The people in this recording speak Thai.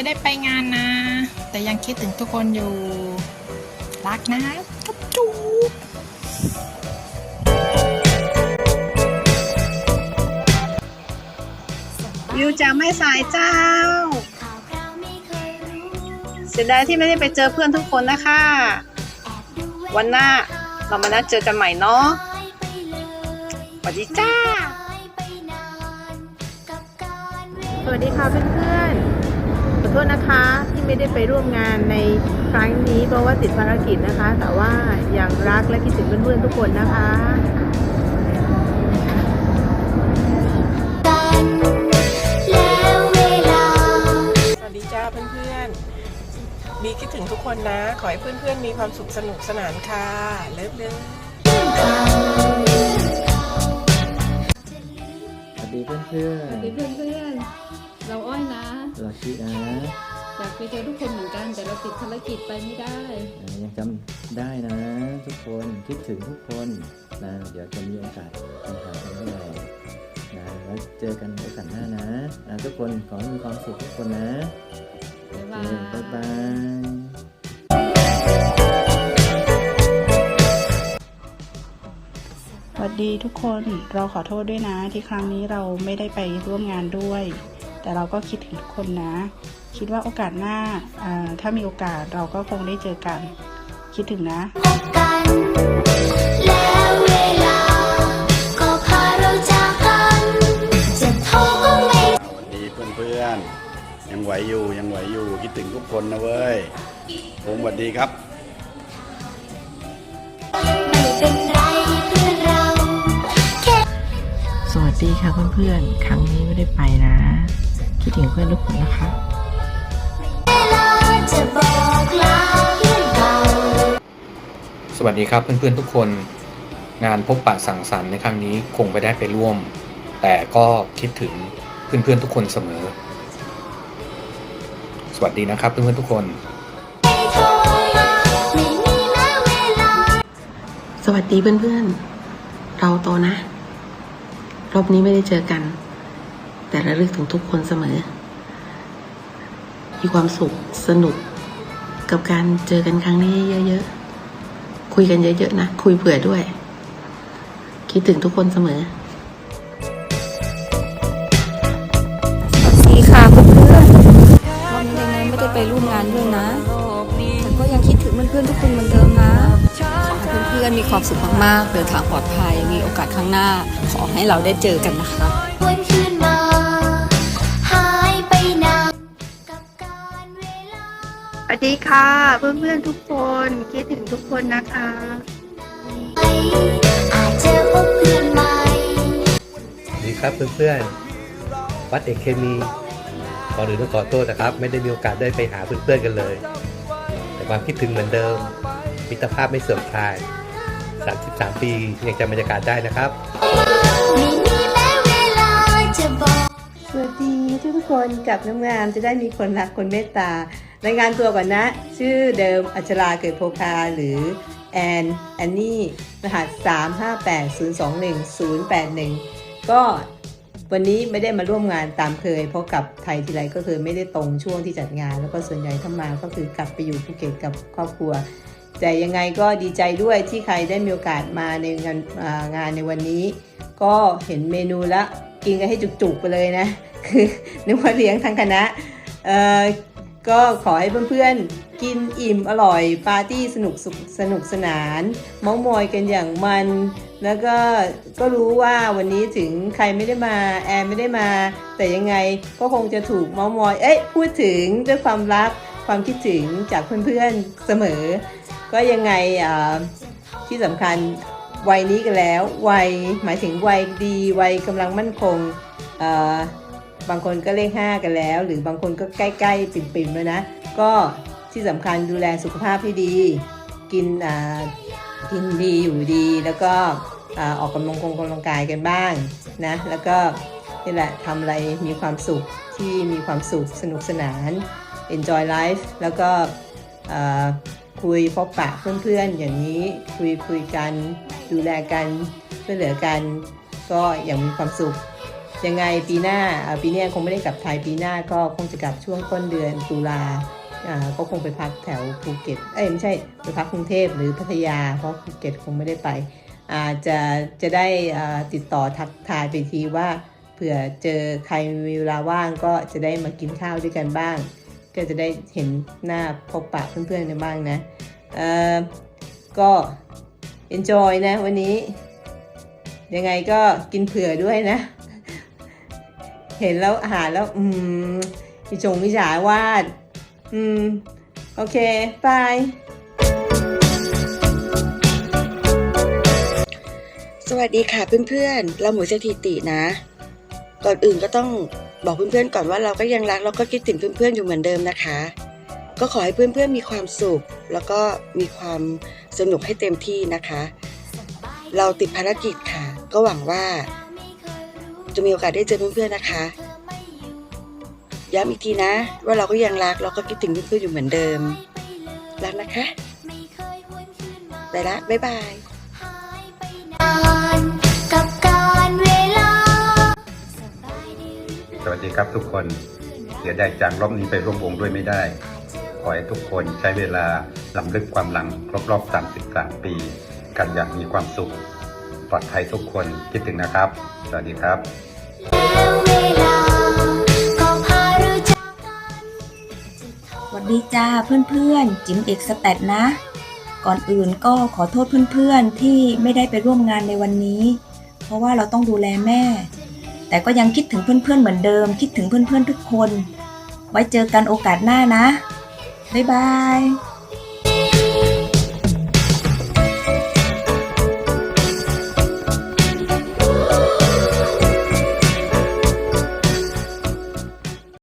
ไม่ได้ไปงานนะ แต่ยังคิดถึงทุกคนอยู่ รักนะจุ๊บจุ๊บวิวจากแม่สายเจ้า เสียดายที่ไม่ได้ไปเจอเพื่อนทุกคนนะคะ วันหน้าเรามานัดเจอกันใหม่เนาะสวัสดีจ้า สวัสดีค่ะเพื่อนๆ โทษนะคะที่ไม่ได้ไปร่วมงานในครั้งนี้เพราะว่าติดภารกิจนะคะ แต่ว่ายังรักและคิดถึงเพื่อนๆทุกคนนะคะสวัสดีจ้าเพื่อนๆ มีคิดถึงทุกคนนะ ขอให้เพื่อนๆ มีความสุขสนุกสนานค่ะ เลิฟเลิฟสวัสดีเพื่อนเพื่อนสวัสดีเพื่อนๆ เราอ้อยนะเราชื่อนะอยากไปเจอทุกคนเหมือนกัน แต่เราติดภารกิจไปไม่ได้อ่ายังจำได้นะ ทุกคนคิดถึงทุกคนนะเดี๋ยวจะมีโอกาสไปหากันแน่นอนนะแล้วเจอกันโอกาสหน้านะอ่าทุกคนขอให้มีความสุขทุกคนนะบ๊ายโอบาเคยบ๊ายบายสวัสดีทุกคนเราขอโทษด้วยนะที่ครั้งนี้เราไม่ได้ไปร่วมงานด้วย แต่เราก็คิดถึงทุกคนนะ คิดว่าโอกาสหน้าอ่าถ้ามีโอกาสเราก็คงได้เจอกัน คิดถึงนะกันแล้วเวลาก็พาเราจากกันจะโทรก็ไม่สวัสดีเพื่อนๆยังไหวอยู่ยังไหวอยู่คิดถึงทุกคนนะเว้ยผมสวัสดีครับไม่เป็นไรเพื่อนเราสวัสดีค่ะเพื่อนๆ ครั้งนี้ไม่ได้ไปนะ คิดถึงเพื่อนทุกคนนะคะเวลาจะบอกลาเพื่อนเก่าสวัสดีครับเพื่อนๆทุกคน งานพบปะสังสรรค์ในครั้งนี้คงไม่ได้ไปร่วม แต่ก็คิดถึงเพื่อนๆทุกคนเสมอ สวัสดีนะครับเพื่อนๆทุกคนไม่โทรมาไม่มีแม้เวลาสวัสดีเพื่อนๆ เราโตนะ รอบนี้ไม่ได้เจอกัน แต่ระลึกถึงทุกคนเสมอ มีความสุขสนุกกับการเจอกันครั้งนี้เยอะๆ คุยกันเยอะๆนะ คุยเผื่อด้วย คิดถึงทุกคนเสมอดีค่ะเพื่อนๆวันนี้ยังไงไม่ได้ไปร่วมงานด้วยนะ แต่ก็ยังคิดถึงเพื่อนๆทุกคนเหมือนเดิมนะ ขอให้เพื่อนๆมีความสุขมากๆ เดินทางปลอดภัย มีโอกาสข้างหน้า ขอให้เราได้เจอกันนะคะ ดีค่ะ เพื่อนๆทุกคนคิดถึงทุกคนนะคะอาจจะพบเพื่อนใหม่สวัสดีครับเพื่อนๆวัดเอกเคมีก่อนอื่นต้องขอโทษนะครับ ไม่ได้มีโอกาสได้ไปหาเพื่อนๆกันเลย แต่ความคิดถึงเหมือนเดิมมิตรภาพไม่เสื่อมคลาย 33 ปียังจำบรรยากาศได้นะครับ ทุกคนกับน้ำงามจะได้มีคนรักคนเมตตารายงานตัวก่อนนะ ชื่อเดิมอัชราเกิดโพคาหรือแอนแอนนี่รหัส 358021081 ก็วันนี้ไม่ได้มาร่วมงานตามเคย เพราะกลับไทยทีไรก็คือไม่ได้ตรงช่วงที่จัดงาน แล้วก็ส่วนใหญ่ถ้ามาก็คือกลับไปอยู่ภูเก็ตกับครอบครัว แต่ยังไงก็ดีใจด้วยที่ใครได้มีโอกาสมาในงานงานในวันนี้ ก็เห็นเมนูแล้ว กินกันให้จุกๆไปเลยนะ คือนึกว่าเลี้ยงทั้งคณะเอ่อก็ขอให้เพื่อนๆ กินอิ่มอร่อยปาร์ตี้สนุกสุขสนุกสนานเม้องมอยกันอย่างมัน แล้วก็ก็รู้ว่าวันนี้ถึงใครไม่ได้มาแอนไม่ได้มา แต่ยังไงก็คงจะถูกเม้องมอยเอ้ยพูดถึงด้วยความรักความคิดถึงจากเพื่อนๆเสมอ ก็ยังไงอ่าที่สำคัญ วัยนี้กันแล้ว วัยหมายถึงวัยดี วัยกำลังมั่นคงบางคนก็เลขห้ากันแล้ว หรือบางคนก็ใกล้ๆปิ่มๆแล้วนะ ก็ที่สำคัญดูแลสุขภาพให้ดี กินอ่ากินดีอยู่ดีแล้วก็ออกกำลังกงกำลังกายกันบ้างนะ แล้วก็นี่แหละทำอะไรมีความสุขที่มีความสุขสนุกสนาน enjoy life แล้วก็คุยพบปะเพื่อนๆอย่างนี้คุยคุยกัน ดูแลกันช่วยเหลือกัน ก็อย่างมีความสุข ยังไงปีหน้าปีนี้คงไม่ได้กลับไทยปีหน้าก็คงจะกลับช่วงต้นเดือนตุลาอ่าก็คงไปพักแถวภูเก็ต เอ้ยไม่ใช่ไปพักกรุงเทพหรือพัทยา เพราะภูเก็ตคงไม่ได้ไปอาจะจะได้อ่าติดต่อทักทายไปทีว่าเผื่อเจอใครมีเวลาว่างก็จะได้มากินข้าวด้วยกันบ้าง ก็จะได้เห็นหน้าพบปะเพื่อนๆกันบ้างนะอ่อก็ enjoy นะวันนี้ ยังไงก็กินเผื่อด้วยนะ เห็นแล้วอาหารแล้ว อืมอิจงวิจาวาด อืม โอเคบายสวัสดีค่ะเพื่อนๆ เราหมูสถิตินะ ก่อนอื่นก็ต้องบอกเพื่อนๆก่อนว่าเราก็ยังรักแล้วก็คิดถึงเพื่อนๆอยู่เหมือนเดิมนะคะ ก็ขอให้เพื่อนๆมีความสุข แล้วก็มีความสนุกให้เต็มที่นะคะ เราติดภารกิจค่ะ ก็หวังว่า จะมีโอกาสได้เจอเพื่อนๆนะคะ ย้ำอีกทีนะ ว่าเราก็ยังรักแล้วก็คิดถึงเพื่อนๆอยู่เหมือนเดิม รักนะคะไปละ บ๊ายบายกับการเวลาสวัสดีครับทุกคนเสียดายจังรอบนี้ไปร่วมวงด้วยไม่ได้ ขอให้ทุกคนใช้เวลาลำลึกความหลังครบรอบ 33 ปี กันอย่างมีความสุข ปลอดภัยทุกคนคิดถึงนะครับ สวัสดีครับ วันสวัสดีจ้าเพื่อนๆ จิ๋มเอกสแตทนะ ก่อนอื่นก็ขอโทษเพื่อนๆ ที่ไม่ได้ไปร่วมงานในวันนี้ เพราะว่าเราต้องดูแลแม่ แต่ก็ยังคิดถึงเพื่อนๆ เหมือนเดิม คิดถึงเพื่อนๆ ทุกคน ไว้เจอกันโอกาสหน้านะ บ๊ายบาย